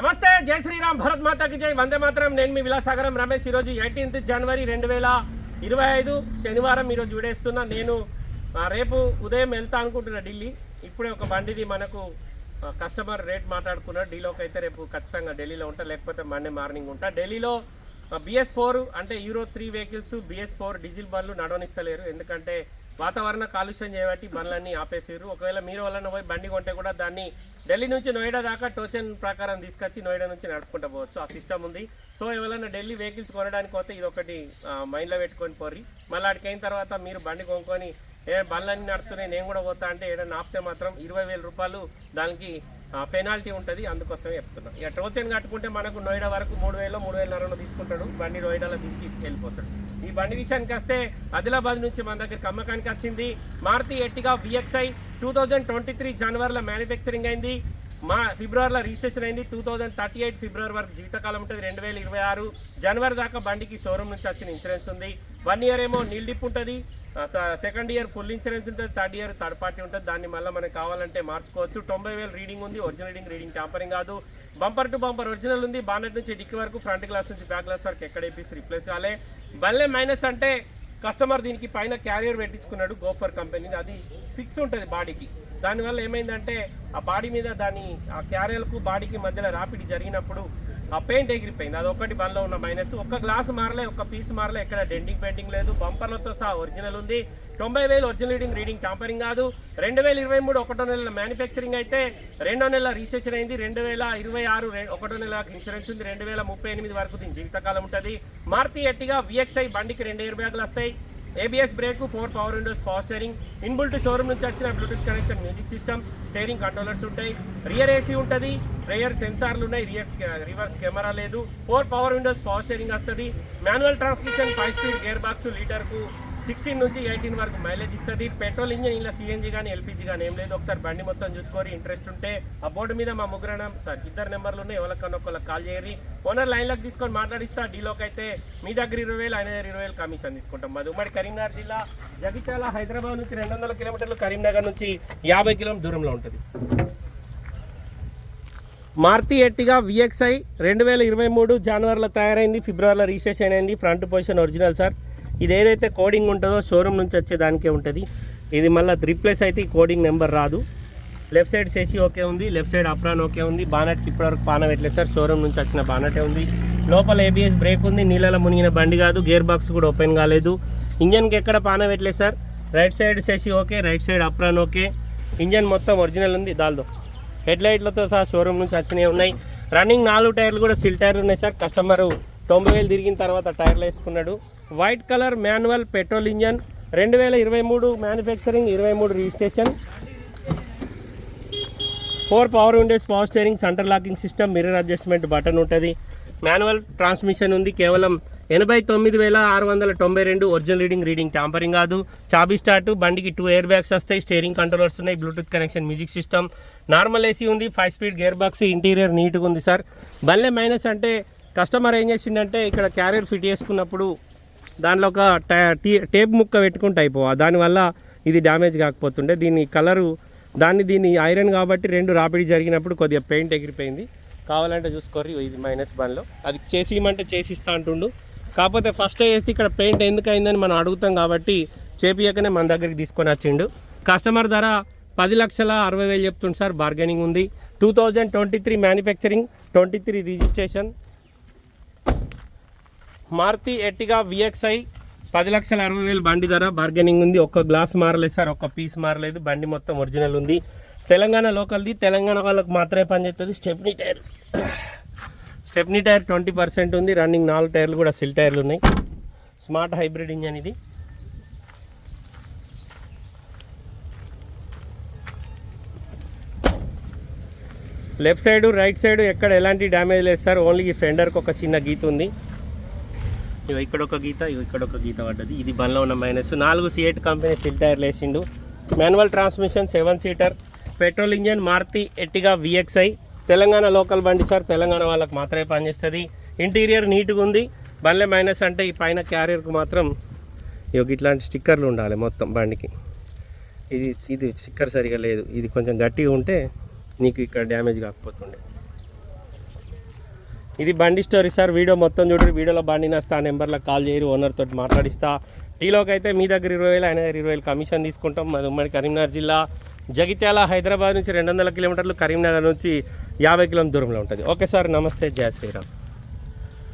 నమస్తే జై శ్రీరామ్ భరత్ మాతాకి జై. వందే మాత్రం. నేను మీ విలాసాగరం రమేష్. ఈరోజు ఎయిటీన్త్ జనవరి రెండు వేల ఇరవై ఐదు శనివారం ఈరోజు విడేస్తున్నా. నేను రేపు ఉదయం వెళ్తా అనుకుంటున్నా ఢిల్లీ. ఇప్పుడే ఒక బండిది మనకు కస్టమర్ రేట్ మాట్లాడుకున్నాడు. ఢిల్లీలోకి అయితే రేపు ఖచ్చితంగా ఢిల్లీలో ఉంటా. లేకపోతే మండే మార్నింగ్ ఉంటా. ఢిల్లీలో బిఎస్ ఫోర్ అంటే Euro three vehicles BS four diesel బండ్లు నడవనిస్తలేరు. ఎందుకంటే వాతావరణ కాలుష్యం చేయబట్టి బండ్లన్నీ ఆపేసారు ఒకవేళ మీరు వలన పోయి బండి కొంటే కూడా దాన్ని ఢిల్లీ నుంచి నోయిడా దాకా టోచన్ ప్రకారం తీసుకొచ్చి నోయిడా నుంచి నడుపుకుంటూ పోవచ్చు. ఆ సిస్టమ్ ఉంది. సో ఎవరైనా ఢిల్లీ వెహికల్స్ కొనడానికి పోతే ఇది ఒకటి మైండ్లో పెట్టుకొని పోర్రి. మళ్ళీ అక్కడికి అయిన తర్వాత మీరు బండి కొనుక్కొని ఏ బండ్లన్నీ నడుస్తున్నాయి నేను కూడా పోతా అంటే ఏదైనా ఆపితే మాత్రం ఇరవై వేల రూపాయలు దానికి పెనాల్టీ ఉంటుంది అందుకోసమే చెప్తున్నా. ఇక టోచెన్ కట్టుకుంటే మనకు నోయిడా వరకు మూడు వేలు మూడు వేల నరలో తీసుకుంటాడు బండి నోయిడాలో దించి వెళ్ళిపోతాడు. ఈ బండి విషయానికి వస్తే ఆదిలాబాద్ నుంచి మన దగ్గర అమ్మకానికి వచ్చింది. Maruti Ertiga VXi two thousand twenty three జనవరిలో మ్యానుఫ్యాక్చరింగ్ అయింది. మా ఫిబ్రవరిలో రిజిస్ట్రేషన్ అయింది. టూ థౌజండ్ థర్టీ ఎయిట్ ఫిబ్రవరి వరకు జీవితకాలం ఉంటుంది. రెండు వేల ఇరవై ఆరు జనవరి దాకా బండికి షోరూమ్ నుంచి వచ్చిన ఇన్సూరెన్స్ ఉంది. వన్ ఇయర్ ఏమో నీల్ డిప్ ఉంటుంది. సెకండ్ ఇయర్ ఫుల్ ఇన్సూరెన్స్ ఉంటుంది థర్డ్ ఇయర్ థర్డ్ పార్టీ ఉంటుంది. దాన్ని మళ్ళీ మనకి కావాలంటే మార్చుకోవచ్చు. తొంభై వేలు రీడింగ్ ఉంది ఒరిజినల్ రీడింగ్ రీడింగ్ ట్యాంపరింగ్ కాదు. బంపర్ టు బంపర్ ఒరిజినల్ ఉంది బానెట్ నుంచి డిక్కి వరకు ఫ్రంట్ గ్లాస్ నుంచి బ్యాక్ గ్లాస్ వరకు ఎక్కడ వేసి రిప్లేస్ కాలే. బల్లే మైనస్ అంటే కస్టమర్ దీనికి పైన క్యారియర్ పెట్టించుకున్నాడు గోఫర్ కంపెనీని. అది ఫిక్స్ ఉంటుంది బాడీకి. దానివల్ల ఏమైందంటే ఆ బాడీ మీద దాని ఆ క్యారియర్కు బాడీకి మధ్యలో రాపిడి జరిగినప్పుడు ఆ పెయింట్ ఎగిరిపోయింది. అది ఒకటి బండ్లో ఉన్న మైనస్. ఒక్క గ్లాస్ మారలే ఒక్క పీస్ మారలే ఎక్కడ డెండింగ్ పెయింటింగ్ లేదు. బంపర్లతో సహా ఒరిజినల్ ఉంది. తొంభై వేలు ఒరిజినల్ రీడింగ్ రీడింగ్ ట్యాంపరింగ్ కాదు. రెండు వేల ఇరవై మూడు ఒకటో నెల మ్యానుఫ్యాక్చరింగ్ అయితే రెండో నెల రిజిస్ట్రేషన్ అయింది. రెండు వేల ఇరవై ఆరు ఒకటో నెల ఇన్సూరెన్స్ ఉంది. రెండు వేల ముప్పై ఎనిమిది వరకు దీని జీవితకాలం ఉంటుంది. మారుతి ఎట్టిగా విఎక్స్ఐ బండికి రెండు ఎయిర్ బ్యాగులు వస్తాయి. ABS brake four power windows power steering inbuilt showroom నుంచి వచ్చిన Bluetooth connection music system steering controllers ఉంటాయి. రియర్ ఏసీ ఉంటుంది. రియర్ సెన్సార్లు ఉన్నాయి. రియర్ రివర్స్ కెమెరా లేదు. Four power windows power steering వస్తుంది. Manual transmission five speed gear box లీటర్కు sixteen నుంచి eighteen వరకు మైలేజ్ ఇస్తుంది. పెట్రోల్ ఇంజిన్ ఇలా సిఎన్జీ కానీ ఎల్పిజి కానీ ఏం లేదు. ఒకసారి బండి మొత్తం చూసుకోరి ఇంట్రెస్ట్ ఉంటే ఆ బోర్డు మీద మా ముగ్గురు సార్ ఇద్దరు నెంబర్లు ఉన్నాయి. ఎవరికన్నా ఒకళ్ళకి కాల్ చేయరి ఓనర్ లైన్లోకి తీసుకొని మాట్లాడిస్తా. డీలోకి అయితే మీ దగ్గర ఇరవై వేలు ఆయన దగ్గర ఇరవై వేలు కమిషన్ తీసుకుంటాం. మాది ఉమ్మడి కరీంనగర్ జిల్లా. జగిత్యాల హైదరాబాద్ నుంచి రెండు వందల కిలోమీటర్లు కరీంనగర్ నుంచి యాభై కిలోమీటర్ దూరంలో ఉంటుంది. మారుతి ఎట్టిగా విఎక్స్ఐ రెండు వేల ఇరవై మూడు జనవరిలో తయారైంది. ఫిబ్రవరిలో రిజిస్ట్రేషన్ అయింది. Front position original sir. ఇది ఏదైతే కోడింగ్ ఉంటుందో షోరూమ్ నుంచి వచ్చే దానికే ఉంటుంది. ఇది మళ్ళీ రీప్లేస్ అయితే ఈ కోడింగ్ నెంబర్ రాదు. లెఫ్ట్ సైడ్ సేసి ఓకే ఉంది లెఫ్ట్ సైడ్ అప్రాన్ ఓకే ఉంది. బానట్కి ఇప్పటివరకు పాన పెట్టలేదు సార్ షోరూమ్ నుంచి వచ్చిన బానటే ఉంది. లోపల ఏబిఎస్ బ్రేక్ ఉంది నీళ్ళలో మునిగిన బండి కాదు గేర్ బాక్స్ కూడా ఓపెన్ కాలేదు. ఇంజన్కి ఎక్కడ పాన పెట్టలేదు sir? Right side chassis okay right side apron okay engine మొత్తం ఒరిజినల్ ఉంది దాల్దో. హెడ్ లైట్లతో సహా షోరూమ్ నుంచి వచ్చినవి ఉన్నాయి. రన్నింగ్ నాలుగు టైర్లు కూడా సిల్ టైర్లు ఉన్నాయి సార్ కస్టమరు తొంభై వేలు తిరిగిన తర్వాత టైర్లు వేసుకున్నాడు. White colour manual petrol engine రెండు వేల ఇరవై మూడు మ్యానుఫ్యాక్చరింగ్ ఇరవై మూడు registration four power windows power steering centre locking system mirror adjustment button ఉంటుంది. మాన్యువల్ ట్రాన్స్మిషన్ ఉంది. కేవలం ఎనభై తొమ్మిది వేల ఆరు వందల తొంభై రెండు ఒరిజినల్ రీడింగ్ రీడింగ్ ట్యాంపరింగ్ కాదు. చాబీ స్టార్ట్ బండికి టూ ఎయిర్ బ్యాగ్స్ వస్తాయి. స్టీరింగ్ కంట్రోలర్స్ ఉన్నాయి. Bluetooth connection music system normal AC ఉంది. Five speed gear box interior నీట్గా ఉంది సార్ భలే మైనస్ అంటే కస్టమర్ ఏం చేసిండంటే ఇక్కడ క్యారియర్ ఫిట్ చేసుకున్నప్పుడు దానిలో ఒక టీ- టేప్ ముక్క పెట్టుకుంటే అయిపోవా. దానివల్ల ఇది డ్యామేజ్ కాకపోతుండే. దీని కలరు దాన్ని దీన్ని ఐరన్ కాబట్టి రెండు రాపిడి జరిగినప్పుడు కొద్దిగా పెయింట్ ఎగిరిపోయింది. కావాలంటే చూసుకోర్రి ఇది మైనస్ బండ్లో. అది చేసి ఇమ్మంటే చేసిస్తా అంటుండు. కాకపోతే ఫస్ట్ వేస్తే ఇక్కడ పెయింట్ ఎందుకు అయిందని మనం అడుగుతాం కాబట్టి చేపియకనే మన దగ్గరికి తీసుకొని వచ్చిండు. కస్టమర్ ధర పది లక్షల అరవై వేలు చెప్తుంది సార్ బార్గెనింగ్ ఉంది. Two thousand twenty three manufacturing twenty three registration Maruti Ertiga VXi పది లక్షల అరవై వేలు బండి ధర బార్గెనింగ్ ఉంది. ఒక్క గ్లాస్ మారలేదు సార్ ఒక్క పీస్ మారలేదు. బండి మొత్తం ఒరిజినల్ ఉంది. తెలంగాణ లోకల్ది తెలంగాణ వాళ్ళకి మాత్రమే పనిచేస్తుంది stepney tyre stepney tyre twenty percent ఉంది. రన్నింగ్ నాలుగు టైర్లు కూడా సిల్ టైర్లు ఉన్నాయి. స్మార్ట్ హైబ్రిడ్ ఇంజన్ ఇది. లెఫ్ట్ సైడ్ రైట్ సైడ్ ఎక్కడ ఎలాంటి డ్యామేజ్ లేదు సార్. ఓన్లీ ఈ ఫెండర్కి ఒక చిన్న గీత ఉంది. ఇక్కడ ఒక గీత ఇవి ఇక్కడ ఒక గీత పడ్డది. ఇది బండ్లో ఉన్న మైనస్ నాలుగు సిఎట్ కంపెనీ సిల్ టైర్లు వేసిండు. Manual transmission seven seater petrol engine Maruti Ertiga VXi Telangana local బండి సార్ తెలంగాణ వాళ్ళకి మాత్రమే పనిచేస్తుంది. ఇంటీరియర్ నీట్గా ఉంది. బండ్లే మైనస్ అంటే ఈ పైన క్యారియర్కు మాత్రం ఇగో ఇట్లాంటి స్టిక్కర్లు ఉండాలి మొత్తం బండికి. ఇది ఇది స్టిక్కర్ సరిగా లేదు. ఇది కొంచెం గట్టిగా ఉంటే నీకు ఇక్కడ డ్యామేజ్ కాకపోతుండే. ఇది బండి స్టోరీ సార్. వీడియో మొత్తం చూడండి. వీడియోలో బండి నస్తా ఆ నెంబర్లో కాల్ చేయరు. ఓనర్ తోటి మాట్లాడిస్తా. టీలోకి అయితే మీ దగ్గర ఇరవై వేలు ఆయన దగ్గర ఇరవై వేలు కమిషన్ తీసుకుంటాం. మాది ఉమ్మడి కరీంనగర్ జిల్లా. జగిత్యాల హైదరాబాద్ నుంచి రెండు వందల కిలోమీటర్లు కరీంనగర్ నుంచి యాభై కిలోమీటర్ దూరంలో ఉంటుంది. Okay sir. నమస్తే. జయ శ్రీరామ్.